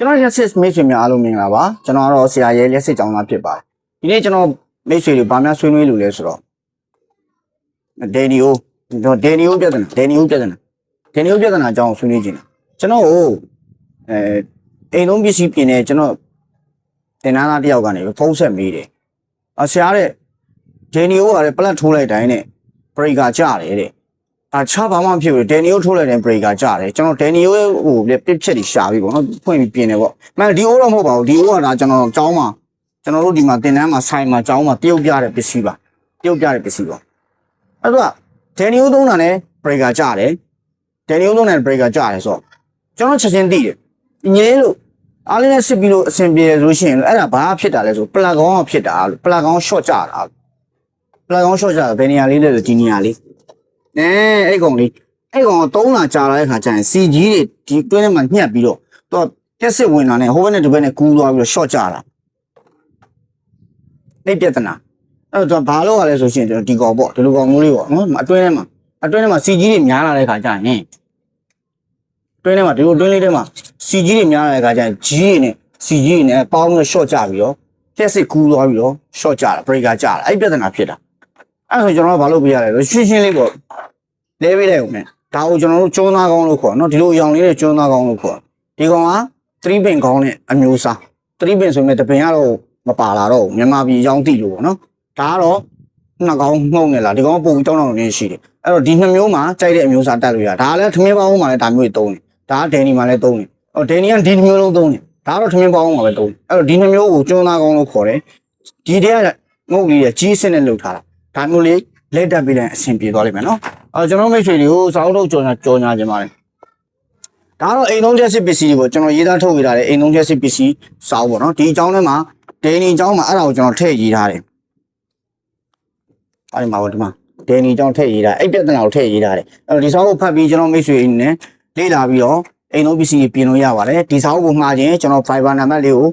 ကျွန်တော်ရက်စစ်မိတ်ဆွေများအားလုံးမင်္ဂလာပါကျွန်တော်ကတော့ဆရာရဲလက်စစ်ကြောင်းသားဖြစ်ပါတယ်ဒီနေ့ကျွန်တော်မိတ်ဆွေတွေဗာများဆွေးနွေးလို့လဲဆိုတော့ဒယ်နီယိုဒယ်နီယိုပြဿနာဒယ်နီယိုပြဿနာဒယ်နီယိုပြဿနာအကြောင်းဆွေးနွေးခြင်းတယ်ကျွန်တော်ကိုအဲအိမ်လုံးပစ္စည်းပြင်နေကျွန်တော်တင်နာသားတယောက်ကနေဖုန်းဆက်မေးတယ်အဆရာတဲ့ဒယ်နီယိုကလည်းပလက်ထိုးလိုက်တိုင်းနဲ့ဘရိကာကျတယ်တဲ့ အချာဘာမှမဖြစ်ဘူးဒန်နီယိုထိုးလိုက်တဲ့ breaker ကြတယ်ကျွန်တော်ဒန်နီယိုရဲ့ဟိုပြပစ်ချက်တွေရှာပြီပေါ့နော်ဖွင့်ပြီးပြင်တယ်ပေါ့မန်ဒီအိုတော့မဟုတ်ပါဘူးဒီအိုကဒါကျွန်တော်ကျောင်းမှာကျွန်တော်တို့ဒီမှာတင်တန်းမှာဆိုင်မှာကျောင်းမှာတရုတ်ပြတဲ့ပစ္စည်းပါတရုတ်ပြတဲ့ပစ္စည်းပေါ့အဲ့တော့ဒန်နီယိုသုံးတာနဲ့ breaker ကြတယ်ဒန်နီယိုသုံးတဲ့ breaker ကြတယ်ဆိုတော့ကျွန်တော်ချက်ချင်းသိတယ်ငဲလို့အားလေးနဲ့စစ်ပြီးလို့အဆင်ပြေတယ်ဆိုရှင်အဲ့ဒါဘာဖြစ်တာလဲဆိုပလတ်ကောင်းကဖြစ်တာလို့ပလတ်ကောင်း short ကြတာပလတ်ကောင်း short ကြတာဘယ်နေရာလေးလဲဆိုဒီနေရာလေး အဲအဲ့ကောင်လေးအဲ့ကောင်ကသုံးလာကြာလာတဲ့ခါကျရင်စီကြီးတွေဒီတွင်းထဲမှာညှက်ပြီးတော့တော့ပြက်စစ်ဝင်လာနဲ့ဟိုဘက်နဲ့ဒီဘက်နဲ့ကူးသွားပြီးတော့ short ကြတာအဲ့ပြဿနာအဲ့တော့ဘာလို့ရလဲဆိုရှင်ကျွန်တော်ဒီကောင်ပေါ့ဒီလိုကောင်မျိုးလေးပေါ့နော်အတွင်းထဲမှာအတွင်းထဲမှာစီကြီးတွေများလာတဲ့ခါကျရင်အတွင်းထဲမှာဒီလိုအတွင်းလေးထဲမှာစီကြီးတွေများလာတဲ့ခါကျရင်ကြီးတွေနဲ့စီကြီးတွေနဲ့ပေါင်းပြီးတော့ short ကြပြီးတော့ပြက်စစ်ကူးသွားပြီးတော့ short ကြတာ breaker ကြတာအဲ့ပြဿနာဖြစ်တာအဲ့ဆိုကျွန်တော်ကဘာလုပ်ပြရလဲဆိုရှင်းရှင်းလေးပေါ့ လဲပေးလိုက်ဦးမယ်ဒါကိုကျွန်တော်တို့ကျွန်းသားကောင်းလို့ခေါ်နော်ဒီလိုအရောင်လေးနဲ့ကျွန်းသားကောင်းလို့ခေါ်ဒီကောင်က3ပင်ကောင်းနဲ့အမျိုးအစား3ပင်ဆိုရင်တပင်ကတော့မပါလာတော့ဘူးမြန်မာပြည်အကြောင်းသိလို့ပေါ့နော်ဒါကတော့နှစ်ကောင်မှုန့်နေလားဒီကောင်ကပုံတောင်းတောင်းနေရှိတယ်အဲ့တော့ဒီနှစ်မျိုးမှာကြိုက်တဲ့အမျိုးအစားတက်လို့ရဒါကလည်းထမင်းပေါင်းမှာလည်းဒါမျိုးတွေသုံးတယ်ဒါကဒန်နီမှာလည်းသုံးတယ်ဟောဒန်နီကဒီနှစ်မျိုးလုံးသုံးတယ်ဒါကတော့ထမင်းပေါင်းမှာပဲသုံးတယ်အဲ့တော့ဒီနှစ်မျိုးကိုကျွန်းသားကောင်းလို့ခေါ်တယ်ဒီတည်းကငုတ်လေးကြီးစင်းနဲ့လှုပ်ထားတာဒါမျိုးလေးလက်တက်ပြီးလိုက်အဆင်ပြေသွားလိမ့်မယ်နော် အဲကျွန်တော်မိတ်ဆွေတွေကိုစောင်းထုတ်ကြော်ညာကြော်ညာခြင်းပါတယ်ဒါတော့အိမ်လုံးချက်စစ်ပစ္စည်းတွေပေါ့ကျွန်တော်ရေးသားထုတ်ရေးထားတဲ့အိမ်လုံးချက်စစ်ပစ္စည်းစောင်းပေါ့နော်ဒီအကြောင်းထဲမှာဒိန်နီအကြောင်းမှာအဲ့ဒါကိုကျွန်တော်ထည့်ရေးထားတယ်အဲ့ဒီမှာပေါ့ဒီမှာဒိန်နီအကြောင်းထည့်ရေးထားအဲ့ပြဿနာကိုထည့်ရေးထားတယ်အဲ့တော့ဒီစောင်းကိုဖတ်ပြီးကျွန်တော်မိတ်ဆွေအနေနဲ့လေ့လာပြီးတော့အိမ်လုံးပစ္စည်းတွေပြင်လို့ရပါတယ်ဒီစောင်းကိုမှားခြင်းကျွန်တော် Fiverr နံပါတ်လေးကို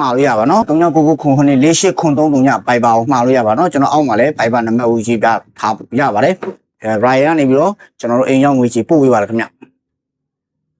မှားလို့ရပါနော်3999ခွန်ခွန်နဲ့4833ည Fiverr ကိုမှားလို့ရပါနော်ကျွန်တော်အောက်မှာလည်း Fiverr နံပါတ်ကိုရေးပြထားရပါတယ်အဲ Ryan ကနေပြီးတော့ကျွန်တော်တို့အိမ်ရောက်ငွေချေပို့ပေးပါရခင်ဗျ